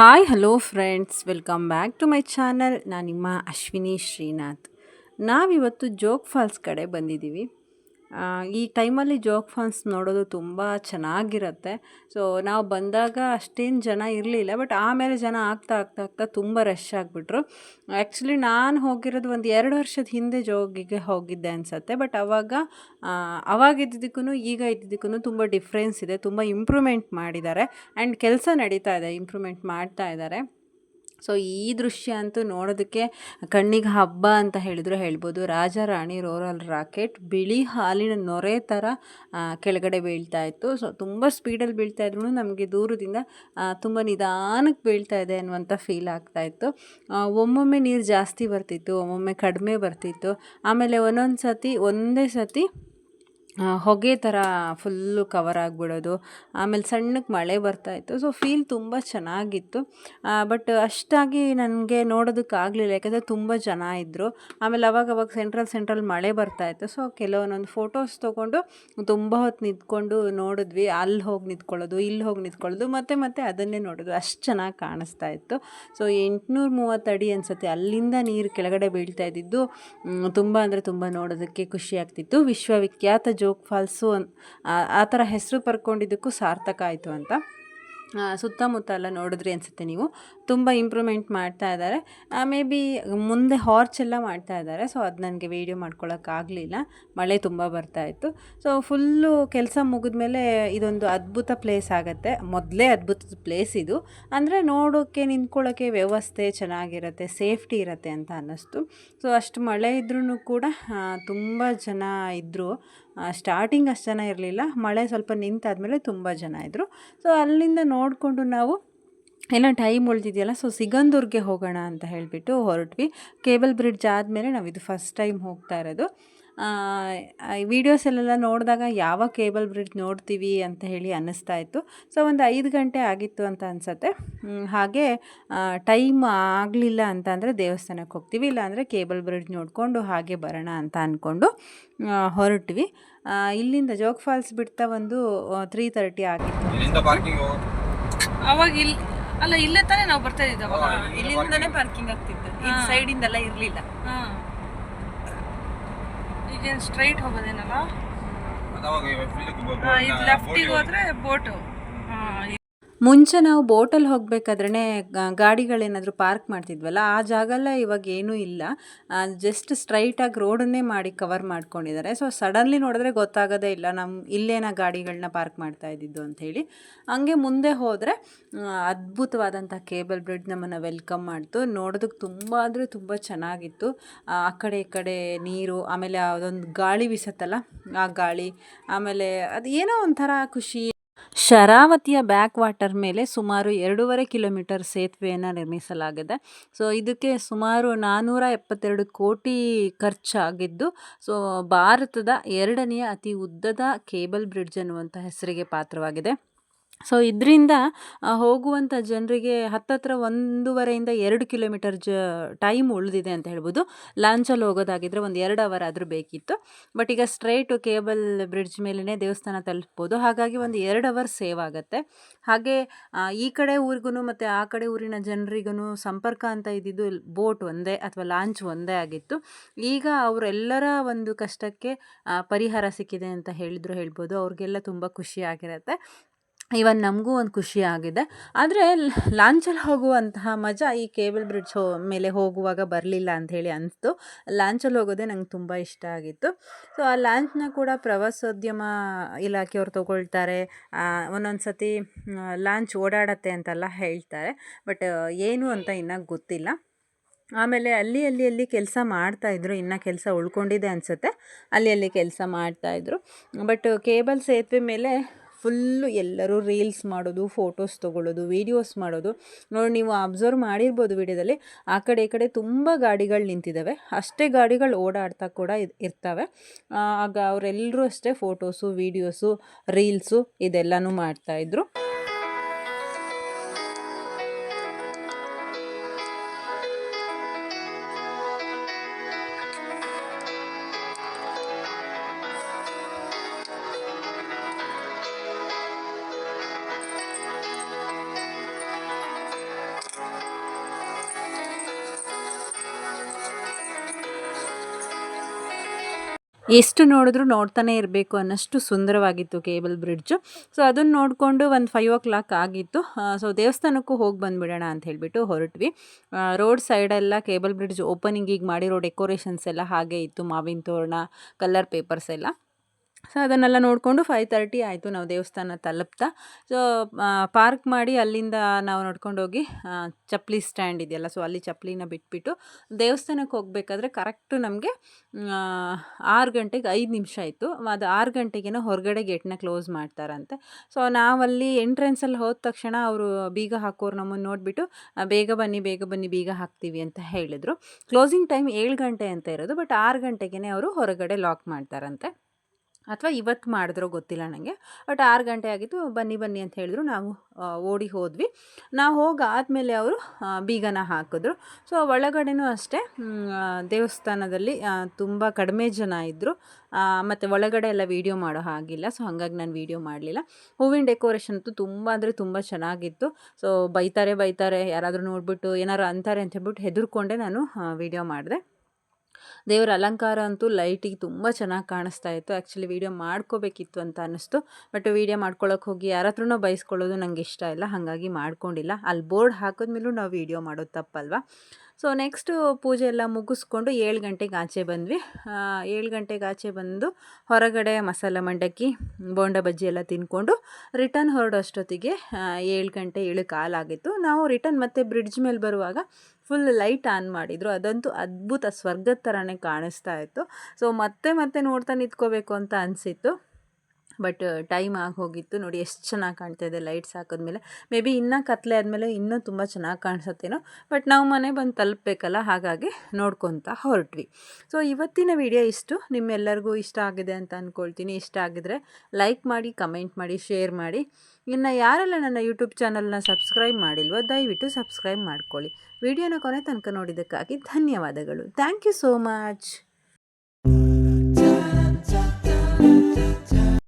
Hi hello friends welcome back to my channel ನಾನು ನಿಮ್ಮ ಅಶ್ವಿನಿ ಶ್ರೀನಾಥ್. ನಾವಿವತ್ತು ಜೋಗ್ ಫಾಲ್ಸ್ ಕಡೆ ಬಂದಿದ್ದೀವಿ. ಈ ಟೈಮಲ್ಲಿ ಜೋಗ್ ಫಾಲ್ಸ್ ನೋಡೋದು ತುಂಬ ಚೆನ್ನಾಗಿರುತ್ತೆ. ಸೊ ನಾವು ಬಂದಾಗ ಅಷ್ಟೇನು ಜನ ಇರಲಿಲ್ಲ ಬಟ್ ಆಮೇಲೆ ಜನ ಆಗ್ತಾ ಆಗ್ತಾ ಆಗ್ತಾ ತುಂಬ ರಶ್ ಆಗಿಬಿಟ್ರು. ಆ್ಯಕ್ಚುಲಿ ನಾನು ಹೋಗಿರೋದು ಒಂದು ಎರಡು ವರ್ಷದ ಹಿಂದೆ ಜೋಗಿಗೆ ಹೋಗಿದ್ದೆ ಅನಿಸತ್ತೆ ಬಟ್ ಅವಾಗ ಅವಾಗ ಇದ್ದಿದ್ದಕ್ಕೂ ಈಗ ಇದ್ದಿದ್ದಕ್ಕೂ ತುಂಬ ಡಿಫ್ರೆನ್ಸ್ ಇದೆ, ತುಂಬ ಇಂಪ್ರೂವ್ಮೆಂಟ್ ಮಾಡಿದ್ದಾರೆ. ಆ್ಯಂಡ್ ಕೆಲಸ ನಡೀತಾ ಇದೆ ಇಂಪ್ರೂವ್ಮೆಂಟ್ ಮಾಡ್ತಾ ಇದ್ದಾರೆ. ಸೊ ಈ ದೃಶ್ಯ ಅಂತೂ ನೋಡೋದಕ್ಕೆ ಕಣ್ಣಿಗೆ ಹಬ್ಬ ಅಂತ ಹೇಳಿದ್ರು ಹೇಳ್ಬೋದು. ರಾಜ, ರಾಣಿ, ರೋರಲ್ ರಾಕೆಟ್, ಬಿಳಿ ಹಾಲಿನ ನೊರೆ ಥರ ಕೆಳಗಡೆ ಬೀಳ್ತಾ ಇತ್ತು. ಸೊ ತುಂಬ ಸ್ಪೀಡಲ್ಲಿ ಬೀಳ್ತಾ ಇದ್ರು ನಮಗೆ ದೂರದಿಂದ ತುಂಬ ನಿಧಾನಕ್ಕೆ ಬೀಳ್ತಾ ಇದೆ ಅನ್ನುವಂಥ ಫೀಲ್ ಆಗ್ತಾ ಇತ್ತು. ಒಮ್ಮೊಮ್ಮೆ ನೀರು ಜಾಸ್ತಿ ಬರ್ತಿತ್ತು, ಒಮ್ಮೊಮ್ಮೆ ಕಡಿಮೆ ಬರ್ತಿತ್ತು. ಆಮೇಲೆ ಒಂದೊಂದು ಸತಿ ಒಂದೇ ಸತಿ ಹೊಗೆ ಥರ ಫುಲ್ಲು ಕವರ್ ಆಗಿಬಿಡೋದು. ಆಮೇಲೆ ಸಣ್ಣಕ್ಕೆ ಮಳೆ ಬರ್ತಾಯಿತ್ತು ಸೊ ಫೀಲ್ ತುಂಬ ಚೆನ್ನಾಗಿತ್ತು. ಬಟ್ ಅಷ್ಟಾಗಿ ನನಗೆ ನೋಡೋದಕ್ಕಾಗಲಿಲ್ಲ ಯಾಕಂದರೆ ತುಂಬ ಜನ ಇದ್ದರು ಆಮೇಲೆ ಅವಾಗ ಅವಾಗ ಸೆಂಟ್ರಲ್ ಸೆಂಟ್ರಲ್ ಮಳೆ ಬರ್ತಾಯಿತ್ತು ಸೊ ಕೆಲವೊಂದೊಂದು ಫೋಟೋಸ್ ತೊಗೊಂಡು ತುಂಬ ಹೊತ್ತು ನಿಂತ್ಕೊಂಡು ನೋಡಿದ್ವಿ. ಅಲ್ಲಿ ಹೋಗಿ ನಿಂತ್ಕೊಳ್ಳೋದು, ಇಲ್ಲಿ ಹೋಗಿ ನಿಂತ್ಕೊಳ್ಳೋದು, ಮತ್ತೆ ಮತ್ತೆ ಅದನ್ನೇ ನೋಡೋದು. ಅಷ್ಟು ಚೆನ್ನಾಗಿ ಕಾಣಿಸ್ತಾ ಇತ್ತು. ಸೊ ಎಂಟುನೂರ ಮೂವತ್ತು ಅಡಿ ಅನಿಸುತ್ತೆ, ಅಲ್ಲಿಂದ ನೀರು ಕೆಳಗಡೆ ಬೀಳ್ತಾ ಇದ್ದಿದ್ದು. ತುಂಬ ಅಂದರೆ ತುಂಬ ನೋಡೋದಕ್ಕೆ ಖುಷಿ ಆಗ್ತಿತ್ತು. ವಿಶ್ವವಿಖ್ಯಾತ ಜೋಗ್ ಫಾಲ್ಸು ಆ- ಥರ ಹೆಸರು ಪರ್ಕೊಂಡಿದ್ದಕ್ಕೂ ಸಾರ್ಥಕ ಆಯಿತು ಅಂತ. ಸುತ್ತಮುತ್ತ ಎಲ್ಲ ನೋಡಿದ್ರಿ ಅನಿಸುತ್ತೆ ನೀವು. ತುಂಬ ಇಂಪ್ರೂವ್ಮೆಂಟ್ ಮಾಡ್ತಾ ಇದ್ದಾರೆ. ಮೇ ಬಿ ಮುಂದೆ ಹಾರ್ಚ್ ಎಲ್ಲ ಮಾಡ್ತಾ ಇದ್ದಾರೆ. ಸೊ ಅದು ನನಗೆ ವೀಡಿಯೋ ಮಾಡ್ಕೊಳ್ಳೋಕ್ಕಾಗಲಿಲ್ಲ ಮಳೆ ತುಂಬ ಬರ್ತಾ ಇತ್ತು. ಸೊ ಫುಲ್ಲು ಕೆಲಸ ಮುಗಿದ್ಮೇಲೆ ಇದೊಂದು ಅದ್ಭುತ ಪ್ಲೇಸ್ ಆಗುತ್ತೆ. ಮೊದಲೇ ಅದ್ಭುತ ಪ್ಲೇಸ್ ಇದು. ಅಂದರೆ ನೋಡೋಕ್ಕೆ ನಿಂತ್ಕೊಳ್ಳೋಕ್ಕೆ ವ್ಯವಸ್ಥೆ ಚೆನ್ನಾಗಿರುತ್ತೆ ಸೇಫ್ಟಿ ಇರುತ್ತೆ ಅಂತ ಅನ್ನಿಸ್ತು. ಸೊ ಅಷ್ಟು ಮಳೆ ಇದ್ರೂ ಕೂಡ ತುಂಬ ಜನ ಇದ್ದರು ಸ್ಟಾರ್ಟಿಂಗ್ ಅಷ್ಟು ಜನ ಇರಲಿಲ್ಲ. ಮಳೆ ಸ್ವಲ್ಪ ನಿಂತಾದಮೇಲೆ ತುಂಬ ಜನ ಇದ್ದರು ಸೊ ಅಲ್ಲಿಂದ ನೋಡಿಕೊಂಡು ನಾವು ಏನೋ ಟೈಮ್ ಉಳಿದಿದೆಯಲ್ಲ ಸೊ ಸಿಗಂದೂರ್ಗೆ ಹೋಗೋಣ ಅಂತ ಹೇಳಿಬಿಟ್ಟು ಹೊರಟ್ವಿ. ಕೇಬಲ್ ಬ್ರಿಡ್ಜ್ ಆದಮೇಲೆ ನಾವು ಇದು ಫಸ್ಟ್ ಟೈಮ್ ಹೋಗ್ತಾ ಇರೋದು. ವೀಡಿಯೋಸಲ್ಲೆಲ್ಲ ನೋಡಿದಾಗ ಯಾವ ಕೇಬಲ್ ಬ್ರಿಡ್ಜ್ ನೋಡ್ತೀವಿ ಅಂತ ಹೇಳಿ ಅನ್ನಿಸ್ತಾ ಇತ್ತು. ಸೊ ಒಂದು ಐದು ಗಂಟೆ ಆಗಿತ್ತು ಅಂತ ಅನಿಸತ್ತೆ. ಹಾಗೆ ಟೈಮ್ ಆಗಲಿಲ್ಲ ಅಂತ ಅಂದರೆ ದೇವಸ್ಥಾನಕ್ಕೆ ಹೋಗ್ತೀವಿ ಇಲ್ಲಾಂದರೆ ಕೇಬಲ್ ಬ್ರಿಡ್ಜ್ ನೋಡಿಕೊಂಡು ಹಾಗೆ ಬರೋಣ ಅಂತ ಅಂದ್ಕೊಂಡು ಹೊರಟ್ವಿ. ಇಲ್ಲಿಂದ ಜೋಗ್ ಫಾಲ್ಸ್ ಬಿಡ್ತಾ ಒಂದು ತ್ರೀ ತರ್ಟಿ ಆಗಿತ್ತು. ಅವಾಗ ಇಲ್ಲಿ ಅಲ್ಲ ಇಲ್ಲೇ ತಾನೇ ನಾವು ಬರ್ತಾ ಇದ್ದೀವಿ ಅವಾಗ. ಇಲ್ಲಿಂದನೇ ಪಾರ್ಕಿಂಗ್ ಆಗ್ತಿತ್ತು. ಈ ಸೈಡಿಂದೆಲ್ಲ ಇರಲಿಲ್ಲ. ಈಗೇನು ಸ್ಟ್ರೈಟ್ ಹೋಗೋದೇನಲ್ಲ? ಇದು ಲೆಫ್ಟಿಗೆ ಹೋದ್ರೆ ಬೋಟು. ಮುಂಚೆ ನಾವು ಬೋಟಲ್ಲಿ ಹೋಗಬೇಕಾದ್ರೆ ಗಾಡಿಗಳೇನಾದರೂ ಪಾರ್ಕ್ ಮಾಡ್ತಿದ್ವಲ್ಲ, ಆ ಜಾಗ ಎಲ್ಲ ಇವಾಗ ಏನೂ ಇಲ್ಲ. ಜಸ್ಟ್ ಸ್ಟ್ರೈಟಾಗಿ ರೋಡನ್ನೇ ಮಾಡಿ ಕವರ್ ಮಾಡ್ಕೊಂಡಿದ್ದಾರೆ. ಸೊ ಸಡನ್ಲಿ ನೋಡಿದ್ರೆ ಗೊತ್ತಾಗೋದೇ ಇಲ್ಲ ನಮ್ಮ ಇಲ್ಲೇನ ಗಾಡಿಗಳನ್ನ ಪಾರ್ಕ್ ಮಾಡ್ತಾ ಇದ್ದಿದ್ದು ಅಂಥೇಳಿ ಹಂಗೆ ಮುಂದೆ ಹೋದರೆ ಅದ್ಭುತವಾದಂಥ ಕೇಬಲ್ ಬ್ರಿಡ್ಜ್ ನಮ್ಮನ್ನು ವೆಲ್ಕಮ್ ಮಾಡ್ತು. ನೋಡೋದಕ್ಕೆ ತುಂಬ ಅಂದರೆ ತುಂಬ ಚೆನ್ನಾಗಿತ್ತು. ಆ ಕಡೆ ಈ ಕಡೆ ನೀರು, ಆಮೇಲೆ ಅದೊಂದು ಗಾಳಿ ಬೀಸತ್ತಲ್ಲ, ಆ ಗಾಳಿ, ಆಮೇಲೆ ಅದು ಏನೋ ಒಂಥರ ಖುಷಿ ಶರಾವತಿಯ ಬ್ಯಾಕ್ ವಾಟರ್ ಮೇಲೆ ಸುಮಾರು ಎರಡೂವರೆ ಕಿಲೋಮೀಟರ್ ಸೇತುವೆಯನ್ನು ನಿರ್ಮಿಸಲಾಗಿದೆ. ಸೊ, ಇದಕ್ಕೆ ಸುಮಾರು ನಾನ್ನೂರ ಎಪ್ಪತ್ತೆರಡು ಕೋಟಿ ಖರ್ಚಾಗಿದ್ದು, ಸೊ, ಭಾರತದ ಎರಡನೆಯ ಅತಿ ಉದ್ದದ ಕೇಬಲ್ ಬ್ರಿಡ್ಜ್ ಅನ್ನುವಂಥ ಹೆಸರಿಗೆ ಪಾತ್ರವಾಗಿದೆ. ಸೊ ಇದರಿಂದ ಹೋಗುವಂಥ ಜನರಿಗೆ ಹತ್ತತ್ರ ಒಂದೂವರೆಯಿಂದ ಎರಡು ಕಿಲೋಮೀಟರ್ ಜ, ಟೈಮ್ ಉಳಿದಿದೆ ಅಂತ ಹೇಳ್ಬೋದು. ಲಾಂಚಲ್ಲಿ ಹೋಗೋದಾಗಿದ್ದರೆ ಒಂದು ಎರಡು ಅವರ್ ಆದರೂ ಬೇಕಿತ್ತು. ಬಟ್ ಈಗ ಸ್ಟ್ರೈಟು ಕೇಬಲ್ ಬ್ರಿಡ್ಜ್ ಮೇಲೇ ದೇವಸ್ಥಾನ ತಲುಪ್ಬೋದು. ಹಾಗಾಗಿ ಒಂದು ಎರಡು ಅವರ್ ಸೇವ್ ಆಗುತ್ತೆ. ಹಾಗೆ ಈ ಕಡೆ ಊರಿಗೂ ಮತ್ತು ಆ ಕಡೆ ಊರಿನ ಜನರಿಗೂ ಸಂಪರ್ಕ ಅಂತ ಇದ್ದಿದ್ದು ಬೋಟ್ ಒಂದೇ ಅಥವಾ ಲಾಂಚ್ ಒಂದೇ ಆಗಿತ್ತು. ಈಗ ಅವರೆಲ್ಲರ ಒಂದು ಕಷ್ಟಕ್ಕೆ ಪರಿಹಾರ ಸಿಕ್ಕಿದೆ ಅಂತ ಹೇಳಿದ್ರು ಹೇಳ್ಬೋದು. ಅವ್ರಿಗೆಲ್ಲ ತುಂಬ ಖುಷಿ ಇವನ್ ನಮಗೂ ಒಂದು ಖುಷಿ ಆಗಿದೆ. ಆದರೆ ಲಾಂಚಲ್ಲಿ ಹೋಗುವಂತಹ ಮಜಾ ಈ ಕೇಬಲ್ ಬ್ರಿಡ್ಜ್ ಹೋ, ಮೇಲೆ ಹೋಗುವಾಗ ಬರಲಿಲ್ಲ ಅಂಥೇಳಿ ಅನಿಸ್ತು. ಲಾಂಚಲ್ಲಿ ಹೋಗೋದೇ ನಂಗೆ ತುಂಬ ಇಷ್ಟ ಆಗಿತ್ತು. ಸೊ ಆ ಲಾಂಚ್ನ ಕೂಡ ಪ್ರವಾಸೋದ್ಯಮ ಇಲಾಖೆಯವ್ರು ತೊಗೊಳ್ತಾರೆ. ಒಂದೊಂದು ಸತಿ ಲಾಂಚ್ ಓಡಾಡತ್ತೆ ಅಂತೆಲ್ಲ ಹೇಳ್ತಾರೆ. ಬಟ್ ಏನು ಅಂತ ಇನ್ನೂ ಗೊತ್ತಿಲ್ಲ. ಆಮೇಲೆ ಅಲ್ಲಿ ಅಲ್ಲಿ ಅಲ್ಲಿ ಕೆಲಸ ಮಾಡ್ತಾಯಿದ್ರು ಇನ್ನು ಕೆಲಸ ಉಳ್ಕೊಂಡಿದೆ ಅನಿಸುತ್ತೆ. ಅಲ್ಲಿ ಅಲ್ಲಿ ಕೆಲಸ ಮಾಡ್ತಾಯಿದ್ರು ಬಟ್, ಕೇಬಲ್ ಸೇತುವೆ ಮೇಲೆ ಫುಲ್ಲು ಎಲ್ಲರೂ ರೀಲ್ಸ್ ಮಾಡೋದು, ಫೋಟೋಸ್ ತೊಗೊಳ್ಳೋದು, ವೀಡಿಯೋಸ್ ಮಾಡೋದು. ನೋಡಿ, ನೀವು ಅಬ್ಸರ್ವ್ ಮಾಡಿರ್ಬೋದು ವಿಡಿಯೋದಲ್ಲಿ. ಆ ಕಡೆ, ಈ ಕಡೆ ತುಂಬ ಗಾಡಿಗಳು ನಿಂತಿದ್ದಾವೆ. ಅಷ್ಟೇ ಗಾಡಿಗಳು ಓಡಾಡ್ತಾ ಕೂಡ ಇರ್ತವೆ. ಆಗ ಅವರೆಲ್ಲರೂ ಅಷ್ಟೇ ಫೋಟೋಸು, ವೀಡಿಯೋಸು, ರೀಲ್ಸು ಇದೆಲ್ಲನೂ ಮಾಡ್ತಾಯಿದ್ರು ಎಷ್ಟು ನೋಡಿದ್ರೂ ನೋಡ್ತಾನೆ ಇರಬೇಕು ಅನ್ನೋಷ್ಟು ಸುಂದರವಾಗಿತ್ತು ಕೇಬಲ್ ಬ್ರಿಡ್ಜು. ಸೊ ಅದನ್ನು ನೋಡಿಕೊಂಡು ಒಂದು ಫೈವ್ ಓ ಕ್ಲಾಕ್ ಆಗಿತ್ತು ಸೊ ದೇವಸ್ಥಾನಕ್ಕೂ ಹೋಗಿ ಬಂದುಬಿಡೋಣ ಅಂತ ಹೇಳಿಬಿಟ್ಟು ಹೊರಟ್ವಿ. ರೋಡ್ ಸೈಡೆಲ್ಲ ಕೇಬಲ್ ಬ್ರಿಡ್ಜ್ ಓಪನಿಂಗಿಗೆ ಮಾಡಿರೋ ಡೆಕೋರೇಷನ್ಸ್ ಎಲ್ಲ ಹಾಗೆ ಇತ್ತು. ಮಾವಿನ ತೋರಣ ಕಲರ್ ಪೇಪರ್ಸ್ ಎಲ್ಲ. ಸೊ, ಅದನ್ನೆಲ್ಲ ನೋಡಿಕೊಂಡು ಫೈವ್ ತರ್ಟಿ ಆಯಿತು ನಾವು ದೇವಸ್ಥಾನ ತಲುಪ್ತಾ. ಸೊ ಪಾರ್ಕ್ ಮಾಡಿ ಅಲ್ಲಿಂದ ನಾವು ನಡ್ಕೊಂಡೋಗಿ ಚಪ್ಪಲಿ ಸ್ಟ್ಯಾಂಡ್ ಇದೆಯಲ್ಲ ಸೊ ಅಲ್ಲಿ ಚಪ್ಪಲಿನ ಬಿಟ್ಬಿಟ್ಟು ದೇವಸ್ಥಾನಕ್ಕೆ ಹೋಗಬೇಕಾದ್ರೆ ಕರೆಕ್ಟು ನಮಗೆ ಆರು ಗಂಟೆಗೆ ಐದು ನಿಮಿಷ ಆಯಿತು. ಅದು ಆರು ಗಂಟೆಗೇನೋ ಹೊರಗಡೆ ಗೇಟ್ನ ಕ್ಲೋಸ್ ಮಾಡ್ತಾರಂತೆ. ಸೊ ನಾವಲ್ಲಿ ಎಂಟ್ರೆನ್ಸಲ್ಲಿ ಹೋದ ತಕ್ಷಣ ಅವರು ಬೀಗ ಹಾಕೋರು ನಮ್ಮನ್ನು ನೋಡಿಬಿಟ್ಟು ಬೇಗ ಬನ್ನಿ ಬೇಗ ಬನ್ನಿ, ಬೀಗ ಹಾಕ್ತೀವಿ ಅಂತ ಹೇಳಿದರು. ಕ್ಲೋಸಿಂಗ್ ಟೈಮ್ ಏಳು ಗಂಟೆ ಅಂತ ಇರೋದು ಬಟ್ ಆರು ಗಂಟೆಗೇ ಅವರು ಹೊರಗಡೆ ಲಾಕ್ ಮಾಡ್ತಾರಂತೆ. ಅಥವಾ ಇವತ್ತು ಮಾಡಿದ್ರೋ ಗೊತ್ತಿಲ್ಲ ನನಗೆ. ಬಟ್ ಆರು ಗಂಟೆ ಆಗಿತ್ತು, ಬನ್ನಿ ಬನ್ನಿ ಅಂತ ಹೇಳಿದ್ರು ನಾವು ಓಡಿ ಹೋದ್ವಿ. ನಾವು ಹೋಗಾದಮೇಲೆ ಅವರು ಬೀಗನ ಹಾಕಿದ್ರು. ಸೊ, ಒಳಗಡೆನೂ ಅಷ್ಟೇ ದೇವಸ್ಥಾನದಲ್ಲಿ ತುಂಬ ಕಡಿಮೆ ಜನ ಇದ್ದರು ಮತ್ತು ಒಳಗಡೆ ಎಲ್ಲ ವೀಡಿಯೋ ಮಾಡೋ ಹಾಗಿಲ್ಲ. ಸೊ, ಹಾಗಾಗಿ ನಾನು ವೀಡಿಯೋ ಮಾಡಲಿಲ್ಲ. ಹೂವಿನ ಡೆಕೋರೇಷನ್ ಅಂತೂ ತುಂಬ ಅಂದರೆ ತುಂಬ ಚೆನ್ನಾಗಿತ್ತು. ಸೊ, ಬೈತಾರೆ ಬೈತಾರೆ, ಯಾರಾದರೂ ನೋಡಿಬಿಟ್ಟು ಏನಾರು ಅಂತಾರೆ ಅಂತ ಹೇಳ್ಬಿಟ್ಟು ಹೆದರ್ಕೊಂಡೆ ನಾನು ವೀಡಿಯೋ ಮಾಡಿದೆ. ದೇವರ ಅಲಂಕಾರ ಅಂತೂ ಲೈಟಿಗೆ ತುಂಬ ಚೆನ್ನಾಗಿ ಕಾಣಿಸ್ತಾ ಇತ್ತು. ಆ್ಯಕ್ಚುಲಿ ವೀಡಿಯೋ ಮಾಡ್ಕೋಬೇಕಿತ್ತು ಅಂತ ಅನ್ನಿಸ್ತು. ಬಟ್ ವೀಡಿಯೋ ಮಾಡ್ಕೊಳ್ಳೋಕೆ ಹೋಗಿ ಯಾರ ಹತ್ರನೂ ಬಯಸ್ಕೊಳ್ಳೋದು ನಂಗೆ ಇಷ್ಟ ಇಲ್ಲ. ಹಾಗಾಗಿ ಮಾಡ್ಕೊಂಡಿಲ್ಲ. ಅಲ್ಲಿ ಬೋರ್ಡ್ ಹಾಕಿದ್ಮೇಲೂ ನಾವು ವೀಡಿಯೋ ಮಾಡೋದು ತಪ್ಪಲ್ವಾ? ಸೊ, ನೆಕ್ಸ್ಟು ಪೂಜೆ ಎಲ್ಲ ಮುಗಿಸ್ಕೊಂಡು ಏಳು ಗಂಟೆಗೆ ಆಚೆ ಬಂದ್ವಿ. ಏಳು ಗಂಟೆಗೆ ಆಚೆ ಬಂದು ಹೊರಗಡೆ ಮಸಾಲ ಮಂಡಕ್ಕಿ, ಬೋಂಡ ಬಜ್ಜಿ ಎಲ್ಲ ತಿನ್ಕೊಂಡು ರಿಟರ್ನ್ ಹೊರಡೋಷ್ಟೊತ್ತಿಗೆ ಅಷ್ಟೊತ್ತಿಗೆ ಏಳು ಗಂಟೆ ಏಳು ಕಾಲಾಗಿತ್ತು. ನಾವು ರಿಟರ್ನ್ ಮತ್ತೆ ಬ್ರಿಡ್ಜ್ ಮೇಲೆ ಬರುವಾಗ ಫುಲ್ ಲೈಟ್ ಆನ್ ಮಾಡಿದರು. ಅದಂತೂ ಅದ್ಭುತ ಸ್ವರ್ಗದ ಥರನೇ ಕಾಣಿಸ್ತಾ ಇತ್ತು. ಸೊ, ಮತ್ತೆ ಮತ್ತೆ ನೋಡ್ತಾ ನಿಂತ್ಕೋಬೇಕು ಅಂತ ಅನಿಸಿತ್ತು. ಬಟ್ ಟೈಮ್ ಆಗಿ ಹೋಗಿತ್ತು. ನೋಡಿ ಎಷ್ಟು ಚೆನ್ನಾಗಿ ಕಾಣ್ತಾ ಇದೆ ಲೈಟ್ಸ್ ಹಾಕಿದ್ಮೇಲೆ. ಮೇ ಬಿ ಇನ್ನೂ ಕತ್ಲೆ ಆದಮೇಲೆ ಇನ್ನೂ ತುಂಬ ಚೆನ್ನಾಗಿ ಕಾಣಿಸುತ್ತೇನೋ. ಬಟ್ ನಾವು ಮನೆ ಬಂದು ತಲುಪಬೇಕಲ್ಲ, ಹಾಗಾಗಿ ನೋಡ್ಕೊತ ಹೊರಟ್ವಿ. ಸೊ, ಇವತ್ತಿನ ವಿಡಿಯೋ ಇಷ್ಟು. ನಿಮ್ಮೆಲ್ಲರಿಗೂ ಇಷ್ಟ ಆಗಿದೆ ಅಂತ ಅಂದ್ಕೊಳ್ತೀನಿ ಇಷ್ಟ ಆಗಿದ್ರೆ ಲೈಕ್ ಮಾಡಿ, ಕಮೆಂಟ್ ಮಾಡಿ, ಶೇರ್ ಮಾಡಿ. ಇನ್ನು ಯಾರೆಲ್ಲ ನನ್ನ ಯೂಟ್ಯೂಬ್ ಚಾನಲ್ನ ಸಬ್ಸ್ಕ್ರೈಬ್ ಮಾಡಿಲ್ವೋ, ದಯವಿಟ್ಟು ಸಬ್ಸ್ಕ್ರೈಬ್ ಮಾಡ್ಕೊಳ್ಳಿ. ವಿಡಿಯೋನ ಕೊನೆ ತನಕ ನೋಡಿದ್ದಕ್ಕಾಗಿ ಧನ್ಯವಾದಗಳು. Thank you so much.